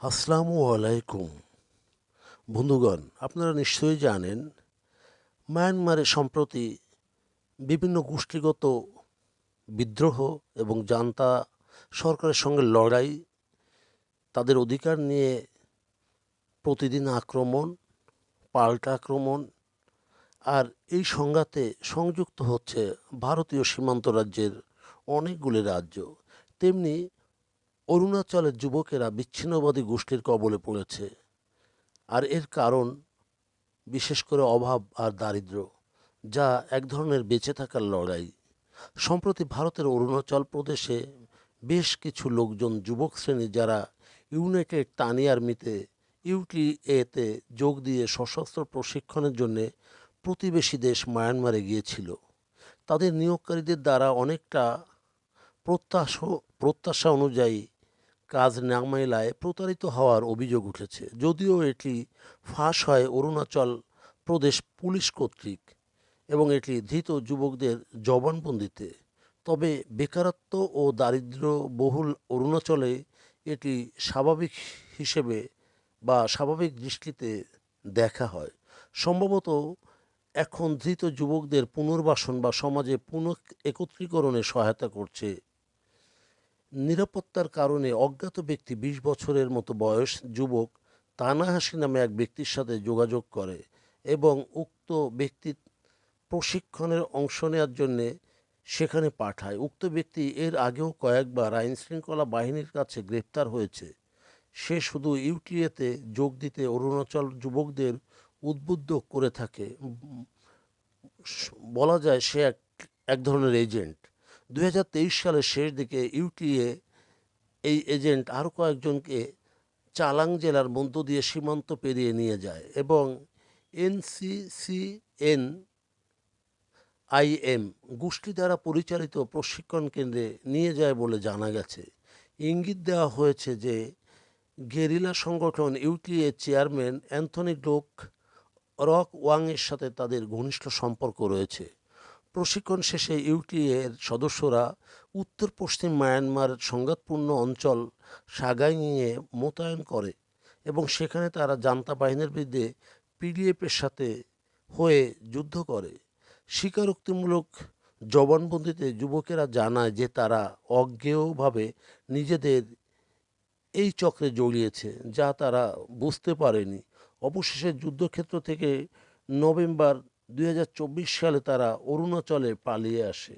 আসসালামু আলাইকুম। বন্ধুগণ, আপনারা নিশ্চয়ই জানেন, মায়ানমারে সম্প্রতি বিভিন্ন গোষ্ঠীগত বিদ্রোহ এবং জান্তা সরকারের সঙ্গে লড়াই, তাদের অধিকার নিয়ে প্রতিদিন আক্রমণ, পাল্টা আক্রমণ, আর এই সংঘাতে সংযুক্ত হচ্ছে ভারতীয় সীমান্ত রাজ্যের অনেকগুলি রাজ্য। তেমনি অরুণাচলের যুবকেরা বিচ্ছিন্নবাদী গোষ্ঠীর কবলে পড়েছে। আর এর কারণ বিশেষ করে অভাব আর দারিদ্র যা এক ধরনের বেঁচে থাকার লড়াই। সম্প্রতি ভারতের অরুণাচল প্রদেশে বেশ কিছু লোকজন, যুবক শ্রেণি যারা ইউনাইটেড তানি আর্মিতে ইউটিএতে যোগ দিয়ে সশস্ত্র প্রশিক্ষণের জন্য প্রতিবেশী দেশ মায়ানমারে গিয়েছিল, তাদের নিয়োগকারীদের দ্বারা অনেকটা প্রত্যাশা প্রত্যাশা অনুযায়ী কাজ না মেলায় প্রতারিত হওয়ার অভিযোগ উঠেছে। যদিও এটি ফাঁস হয় অরুণাচল প্রদেশ পুলিশ কর্তৃক এবং এটি ধৃত যুবকদের জবানবন্দিতে। তবে বেকারত্ব ও দারিদ্র্য বহুল অরুণাচলে এটি স্বাভাবিক হিসেবে বা স্বাভাবিক দৃষ্টিতে দেখা হয়। সম্ভবত এখন ধৃত যুবকদের পুনর্বাসন বা সমাজে পুনঃ একত্রীকরণে সহায়তা করছে নিরাপত্তার কারণে অজ্ঞাত ব্যক্তি বিশ বছরের মতো বয়স যুবক তানাহাসি নামে এক ব্যক্তির সাথে যোগাযোগ করে এবং উক্ত ব্যক্তি প্রশিক্ষণের অংশ নেওয়ার জন্যে সেখানে পাঠায়। উক্ত ব্যক্তি এর আগেও কয়েকবার আইন শৃঙ্খলা বাহিনীর কাছে গ্রেপ্তার হয়েছে। সে শুধু ইউটিএতে যোগ দিতে অরুণাচল যুবকদের উদ্বুদ্ধ করে থাকে। বলা যায় সে এক এক ধরনের এজেন্ট। দুই হাজার তেইশ সালের শেষ দিকে ইউটিএ এই এজেন্ট আরও কয়েকজনকে চালাং জেলার মধ্য দিয়ে সীমান্ত পেরিয়ে নিয়ে যায় এবং এনসিসিএন আইএম গোষ্ঠী দ্বারা পরিচালিত প্রশিক্ষণ কেন্দ্রে নিয়ে যায় বলে জানা গেছে। ইঙ্গিত দেওয়া হয়েছে যে গেরিলা সংগঠন ইউটিএ চেয়ারম্যান অ্যান্থনি ডোক রক ওয়াংয়ের সাথে তাদের ঘনিষ্ঠ সম্পর্ক রয়েছে। প্রশিক্ষণ শেষে ইউটিএর সদস্যরা উত্তর পশ্চিম মায়ানমার সংঘাতপূর্ণ অঞ্চল সাগাই নিয়ে মোতায়েন করে এবং সেখানে তারা জান্তা বাহিনীর বিরুদ্ধে পিডিএফের সাথে হয়ে যুদ্ধ করে। স্বীকারোক্তিমূলক জবানবন্দিতে যুবকেরা জানায় যে তারা অজ্ঞেয়ভাবে নিজেদের এই চক্রে জড়িয়েছে, যা তারা বুঝতে পারেনি। অবশেষে যুদ্ধক্ষেত্র থেকে নভেম্বর দুই হাজার চব্বিশ সালে তারা অরুণাচলে পালিয়ে আসে।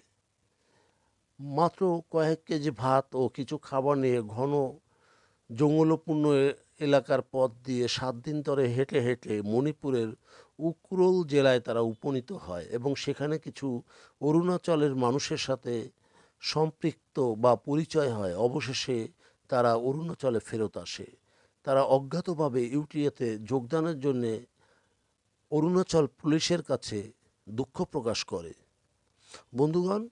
মাত্র কয়েক কেজি ভাত ও কিছু খাবার নিয়ে ঘন জঙ্গলপূর্ণ এলাকার পথ দিয়ে সাত দিন ধরে হেঁটে হেঁটে মণিপুরের উকরোল জেলায় তারা উপনীত হয় এবং সেখানে কিছু অরুণাচলের মানুষের সাথে সম্পৃক্ত বা পরিচয় হয়। অবশেষে তারা অরুণাচলে ফেরত আসে। তারা অজ্ঞাতভাবে ইউটিএতে যোগদানের জন্যে অরুণাচল পুলিশের কাছে দুঃখ প্রকাশ করে। বন্ধুগণ,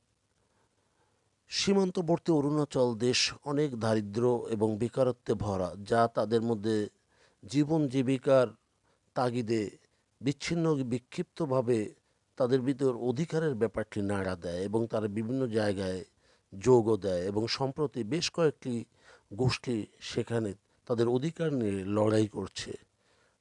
সীমান্তবর্তী অরুণাচল দেশ অনেক দারিদ্র এবং বেকারত্বে ভরা, যা তাদের মধ্যে জীবন জীবিকার তাগিদে বিচ্ছিন্ন বিক্ষিপ্তভাবে তাদের ভিতর অধিকারের ব্যাপারটি নাড়া দেয় এবং তারা বিভিন্ন জায়গায় যোগও দেয় এবং সম্প্রতি বেশ কয়েকটি গোষ্ঠী সেখানে তাদের অধিকার নিয়ে লড়াই করছে।